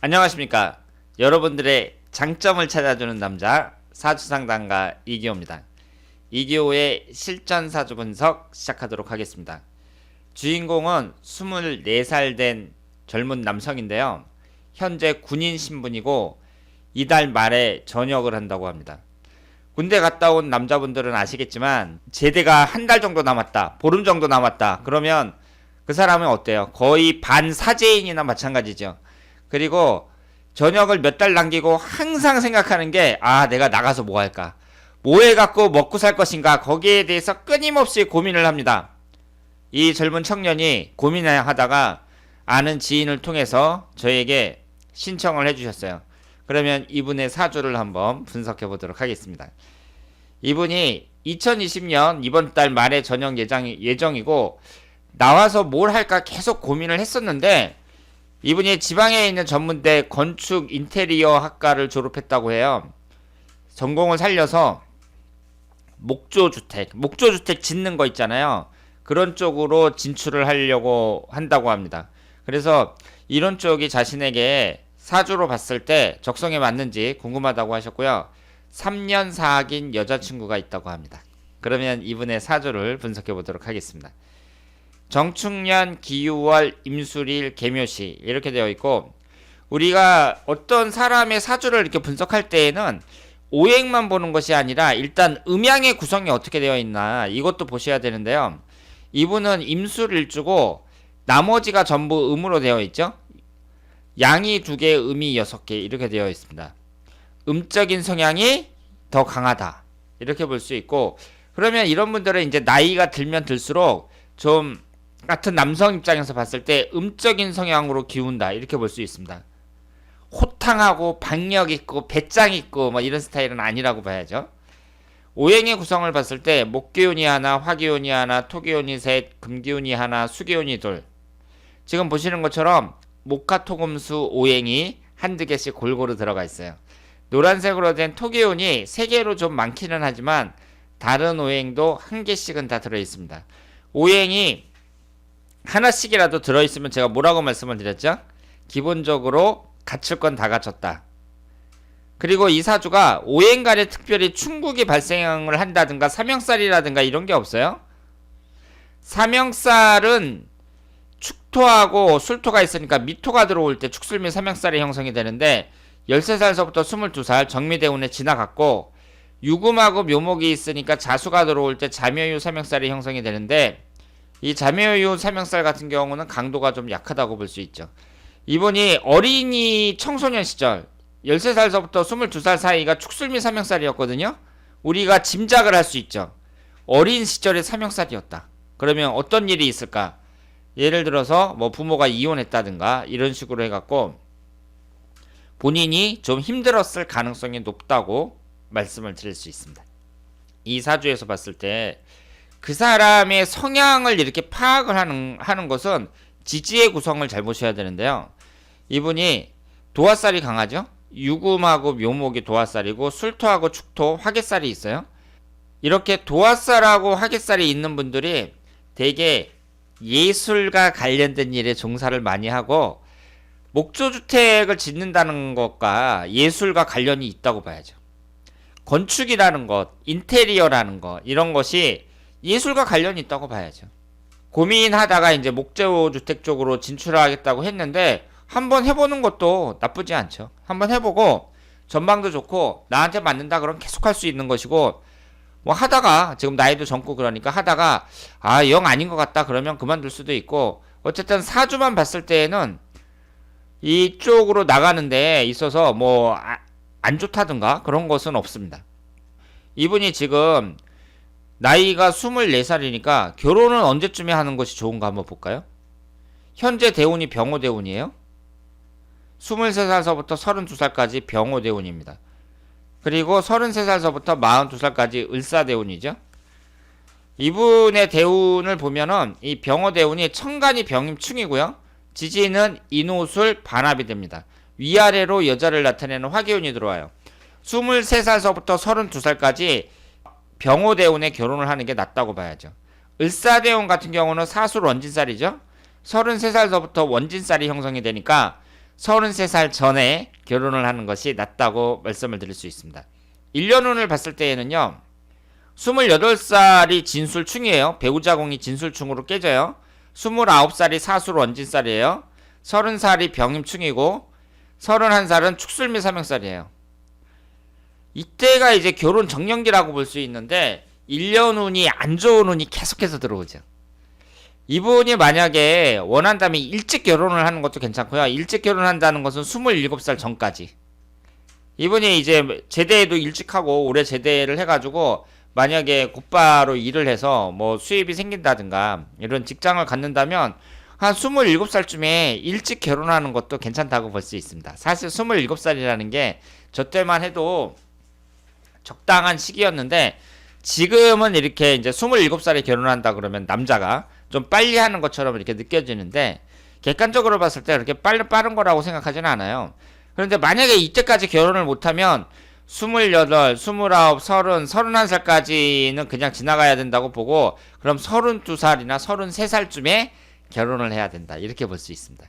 안녕하십니까. 여러분들의 장점을 찾아주는 남자 사주상담가 이기호입니다. 이기호의 실전 사주 분석 시작하도록 하겠습니다. 주인공은 24살 된 젊은 남성인데요. 현재 군인 신분이고 이달 말에 전역을 한다고 합니다. 군대 갔다 온 남자분들은 아시겠지만 제대가 한 달 정도 남았다. 보름 정도 남았다. 그러면 그 사람은 어때요? 거의 반사제인이나 마찬가지죠. 그리고 저녁을 몇 달 남기고 항상 생각하는 게, 아, 내가 나가서 뭐 할까? 뭐 해갖고 먹고 살 것인가? 거기에 대해서 끊임없이 고민을 합니다. 이 젊은 청년이 고민을 하다가 아는 지인을 통해서 저에게 신청을 해주셨어요. 그러면 이분의 사주를 한번 분석해 보도록 하겠습니다. 이분이 2020년 이번 달 말에 전역 예정이, 예정이고, 나와서 뭘 할까 계속 고민을 했었는데, 이분이 지방에 있는 전문대 건축 인테리어 학과를 졸업했다고 해요. 전공을 살려서 목조 주택, 목조 주택 짓는 거 있잖아요. 그런 쪽으로 진출을 하려고 한다고 합니다. 그래서 이런 쪽이 자신에게 사주로 봤을 때 적성에 맞는지 궁금하다고 하셨고요. 3년 사귄 여자친구가 있다고 합니다. 그러면 이분의 사주를 분석해 보도록 하겠습니다. 정축년, 기유월, 임술일, 개묘시 이렇게 되어 있고 우리가 어떤 사람의 사주를 이렇게 분석할 때에는 오행만 보는 것이 아니라 일단 음양의 구성이 어떻게 되어 있나 이것도 보셔야 되는데요. 이분은 임술일주고 나머지가 전부 음으로 되어 있죠. 양이 두 개, 음이 여섯 개 이렇게 되어 있습니다. 음적인 성향이 더 강하다 이렇게 볼 수 있고 그러면 이런 분들은 이제 나이가 들면 들수록 좀 같은 남성 입장에서 봤을 때 음적인 성향으로 기운다 이렇게 볼 수 있습니다. 호탕하고 박력 있고 배짱 있고 뭐 이런 스타일은 아니라고 봐야죠. 오행의 구성을 봤을 때 목기운이 하나, 화기운이 하나, 토기운이 셋, 금기운이 하나, 수기운이 둘. 지금 보시는 것처럼 목화토금수 오행이 한두 개씩 골고루 들어가 있어요. 노란색으로 된 토기운이 세 개로 좀 많기는 하지만 다른 오행도 한 개씩은 다 들어 있습니다. 오행이 하나씩이라도 들어있으면 제가 뭐라고 말씀을 드렸죠? 기본적으로 갖출 건 다 갖췄다. 그리고 이 사주가 오행간에 특별히 충국이 발생을 한다든가 삼형살이라든가 이런 게 없어요. 삼형살은 축토하고 술토가 있으니까 미토가 들어올 때 축술미 삼형살이 형성이 되는데 13살서부터 22살 정미대운에 지나갔고 유금하고 묘목이 있으니까 자수가 들어올 때 자묘유 삼형살이 형성이 되는데 이 자매유 삼형살 같은 경우는 강도가 좀 약하다고 볼 수 있죠. 이분이 어린이 청소년 시절 13살서부터 22살 사이가 축술미 삼형살이었거든요. 우리가 짐작을 할 수 있죠. 어린 시절의 삼형살이었다. 그러면 어떤 일이 있을까? 예를 들어서 뭐 부모가 이혼했다든가 이런 식으로 해갖고 본인이 좀 힘들었을 가능성이 높다고 말씀을 드릴 수 있습니다. 이 사주에서 봤을 때 그 사람의 성향을 이렇게 파악을 하는, 하는 것은 지지의 구성을 잘 보셔야 되는데요. 이분이 도화살이 강하죠? 유금하고 묘목이 도화살이고 술토하고 축토, 화개살이 있어요. 이렇게 도화살하고 화개살이 있는 분들이 되게 예술과 관련된 일에 종사를 많이 하고 목조주택을 짓는다는 것과 예술과 관련이 있다고 봐야죠. 건축이라는 것, 인테리어라는 것, 이런 것이 예술과 관련이 있다고 봐야죠. 고민하다가 이제 목재주택 쪽으로 진출하겠다고 했는데 한번 해보는 것도 나쁘지 않죠. 한번 해보고 전망도 좋고 나한테 맞는다 그럼 계속 할 수 있는 것이고 뭐 하다가 지금 나이도 젊고 그러니까 하다가 아 영 아닌 것 같다 그러면 그만둘 수도 있고 어쨌든 사주만 봤을 때에는 이쪽으로 나가는 데 있어서 뭐 안 좋다든가 그런 것은 없습니다. 이분이 지금 나이가 24살이니까 결혼은 언제쯤에 하는 것이 좋은가 한번 볼까요? 현재 대운이 병호 대운이에요. 23살서부터 32살까지 병호 대운입니다. 그리고 33살서부터 42살까지 을사 대운이죠. 이분의 대운을 보면은 이 병호 대운이 천간이 병임충이고요. 지지는 인호술 반합이 됩니다. 위아래로 여자를 나타내는 화기운이 들어와요. 23살서부터 32살까지 병호대운에 결혼을 하는 게 낫다고 봐야죠. 을사대운 같은 경우는 사술 원진살이죠. 33살서부터 원진살이 형성이 되니까 33살 전에 결혼을 하는 것이 낫다고 말씀을 드릴 수 있습니다. 1년운을 봤을 때에는요. 28살이 진술충이에요. 배우자공이 진술충으로 깨져요. 29살이 사술 원진살이에요. 30살이 병임충이고 31살은 축술미 삼형살이에요. 이때가 이제 결혼 정년기라고 볼 수 있는데 1년 운이 안 좋은 운이 계속해서 들어오죠. 이분이 만약에 원한다면 일찍 결혼을 하는 것도 괜찮고요. 일찍 결혼한다는 것은 27살 전까지. 이분이 이제 제대도 일찍 하고 올해 제대를 해가지고 만약에 곧바로 일을 해서 뭐 수입이 생긴다든가 이런 직장을 갖는다면 한 27살쯤에 일찍 결혼하는 것도 괜찮다고 볼 수 있습니다. 사실 27살이라는 게 저 때만 해도 적당한 시기였는데 지금은 이렇게 이제 27살에 결혼한다 그러면 남자가 좀 빨리 하는 것처럼 이렇게 느껴지는데 객관적으로 봤을 때 그렇게 빨리 빠른 거라고 생각하지는 않아요. 그런데 만약에 이때까지 결혼을 못하면 28, 29, 30, 31살까지는 그냥 지나가야 된다고 보고 그럼 32살이나 33살쯤에 결혼을 해야 된다. 이렇게 볼 수 있습니다.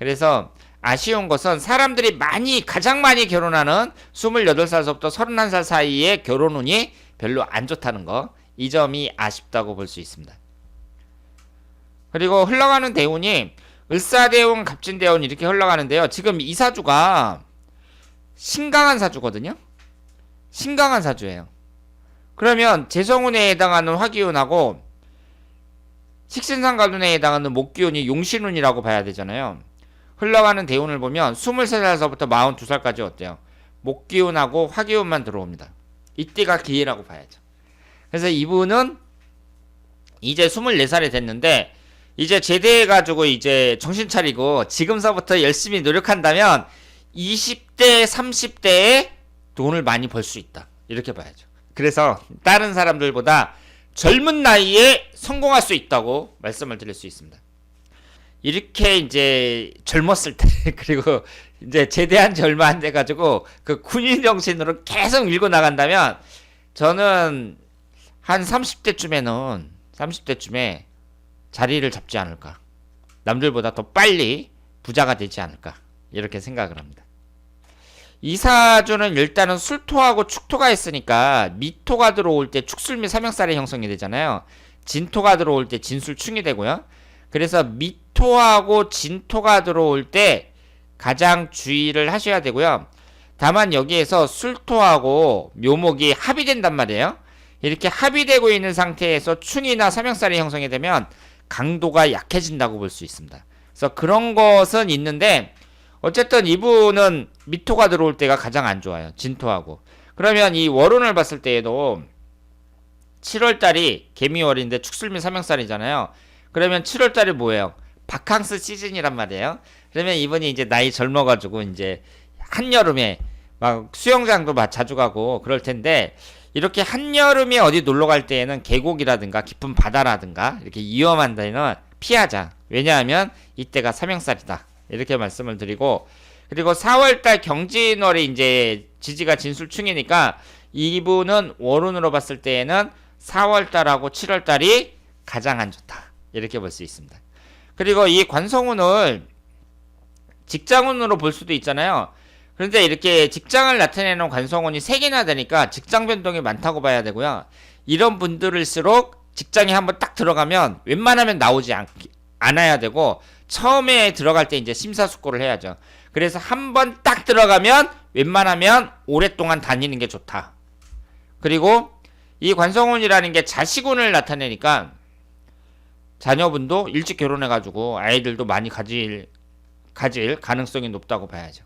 그래서 아쉬운 것은 사람들이 많이 가장 많이 결혼하는 28살서부터 31살 사이에 결혼 운이 별로 안 좋다는 거. 이 점이 아쉽다고 볼 수 있습니다. 그리고 흘러가는 대운이 을사대운, 갑진대운 이렇게 흘러가는데요. 지금 이 사주가 신강한 사주거든요. 신강한 사주예요. 그러면 재성운에 해당하는 화기운하고 식신상가운에 해당하는 목기운이 용신운이라고 봐야 되잖아요. 흘러가는 대운을 보면 23살서부터 42살까지 어때요? 목기운하고 화기운만 들어옵니다. 이때가 기회라고 봐야죠. 그래서 이분은 이제 24살이 됐는데 이제 제대해가지고 이제 정신 차리고 지금서부터 열심히 노력한다면 20대, 30대에 돈을 많이 벌 수 있다. 이렇게 봐야죠. 그래서 다른 사람들보다 젊은 나이에 성공할 수 있다고 말씀을 드릴 수 있습니다. 이렇게 이제 젊었을 때 그리고 이제 제대한 지 얼마 안 돼 가지고 그 군인 정신으로 계속 밀고 나간다면 저는 한 30대쯤에는 30대쯤에 자리를 잡지 않을까. 남들보다 더 빨리 부자가 되지 않을까. 이렇게 생각을 합니다. 이사주는 일단은 술토하고 축토가 있으니까 미토가 들어올 때 축술미 삼형살이 형성이 되잖아요. 진토가 들어올 때 진술충이 되고요. 그래서 미 토하고 진토가 들어올 때 가장 주의를 하셔야 되고요. 다만 여기에서 술토하고 묘목이 합의된단 말이에요. 이렇게 합의되고 있는 상태에서 충이나 삼형살이 형성이 되면 강도가 약해진다고 볼 수 있습니다. 그래서 그런 것은 있는데 어쨌든 이분은 미토가 들어올 때가 가장 안 좋아요. 진토하고. 그러면 이 월운을 봤을 때에도 7월달이 개미월인데 축술미 삼형살이잖아요. 그러면 7월달이 뭐예요? 바캉스 시즌이란 말이에요. 그러면 이분이 이제 나이 젊어가지고 이제 한여름에 막 수영장도 막 자주 가고 그럴 텐데 이렇게 한여름에 어디 놀러 갈 때에는 계곡이라든가 깊은 바다라든가 이렇게 위험한 데는 피하자. 왜냐하면 이때가 삼형살이다. 이렇게 말씀을 드리고 그리고 4월달 경진월이 이제 지지가 진술충이니까 이분은 월운으로 봤을 때에는 4월달하고 7월달이 가장 안 좋다. 이렇게 볼 수 있습니다. 그리고 이 관성운을 직장운으로 볼 수도 있잖아요. 그런데 이렇게 직장을 나타내는 관성운이 3개나 되니까 직장 변동이 많다고 봐야 되고요. 이런 분들일수록 직장에 한번 딱 들어가면 웬만하면 나오지 않, 않아야 되고 처음에 들어갈 때 이제 심사숙고를 해야죠. 그래서 한번 딱 들어가면 웬만하면 오랫동안 다니는 게 좋다. 그리고 이 관성운이라는 게 자식운을 나타내니까 자녀분도 일찍 결혼해가지고 아이들도 많이 가질 가질 가능성이 높다고 봐야죠.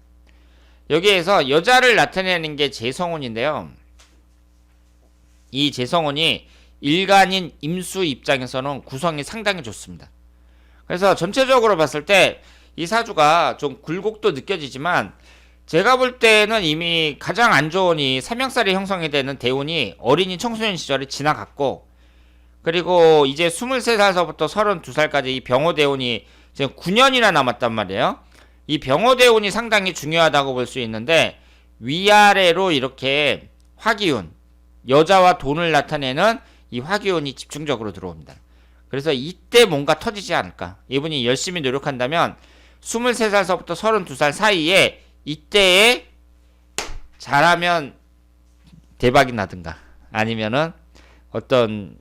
여기에서 여자를 나타내는 게 재성운인데요. 이 재성운이 일간인 임수 입장에서는 구성이 상당히 좋습니다. 그래서 전체적으로 봤을 때 이 사주가 좀 굴곡도 느껴지지만 제가 볼 때는 이미 가장 안 좋은 이 삼형살이 형성이 되는 대운이 어린이 청소년 시절이 지나갔고 그리고 이제 23살서부터 32살까지 이 병호 대운이 지금 9년이나 남았단 말이에요. 이 병호 대운이 상당히 중요하다고 볼 수 있는데 위아래로 이렇게 화기운 여자와 돈을 나타내는 이 화기운이 집중적으로 들어옵니다. 그래서 이때 뭔가 터지지 않을까. 이분이 열심히 노력한다면 23살서부터 32살 사이에 이때에 잘하면 대박이 나든가 아니면은 어떤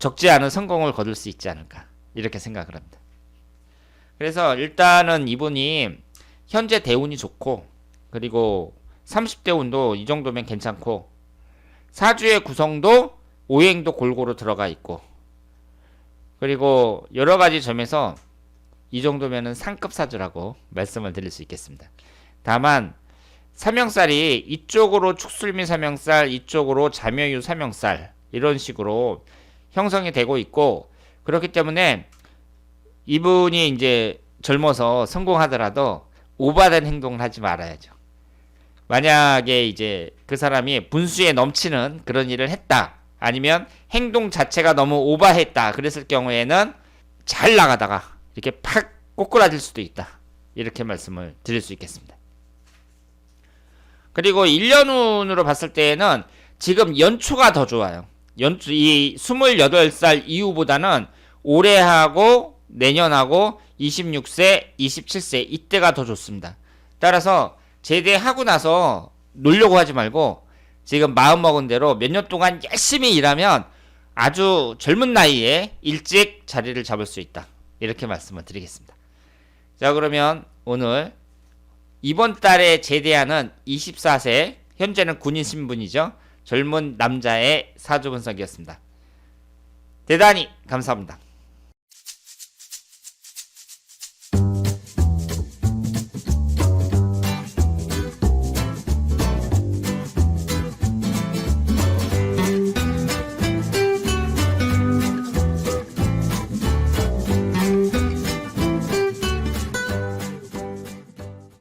적지 않은 성공을 거둘 수 있지 않을까 이렇게 생각을 합니다. 그래서 일단은 이분이 현재 대운이 좋고 그리고 30대 운도 이 정도면 괜찮고 사주의 구성도 오행도 골고루 들어가 있고 그리고 여러 가지 점에서 이 정도면은 상급 사주라고 말씀을 드릴 수 있겠습니다. 다만 삼형살이 이쪽으로 축술미 삼형살, 이쪽으로 자묘유 삼형살 이런 식으로 형성이 되고 있고 그렇기 때문에 이분이 이제 젊어서 성공하더라도 오바된 행동을 하지 말아야죠. 만약에 이제 그 사람이 분수에 넘치는 그런 일을 했다. 아니면 행동 자체가 너무 오바했다. 그랬을 경우에는 잘 나가다가 이렇게 팍 꼬꾸라질 수도 있다. 이렇게 말씀을 드릴 수 있겠습니다. 그리고 1년 운으로 봤을 때에는 지금 연초가 더 좋아요. 연초, 이 28살 이후보다는 올해하고 내년하고 26세, 27세 이때가 더 좋습니다. 따라서 제대하고 나서 놀려고 하지 말고 지금 마음 먹은 대로 몇 년 동안 열심히 일하면 아주 젊은 나이에 일찍 자리를 잡을 수 있다. 이렇게 말씀을 드리겠습니다. 자, 그러면 오늘 이번 달에 제대하는 24세, 현재는 군인 신분이죠. 젊은 남자의 사주 분석이었습니다. 대단히 감사합니다.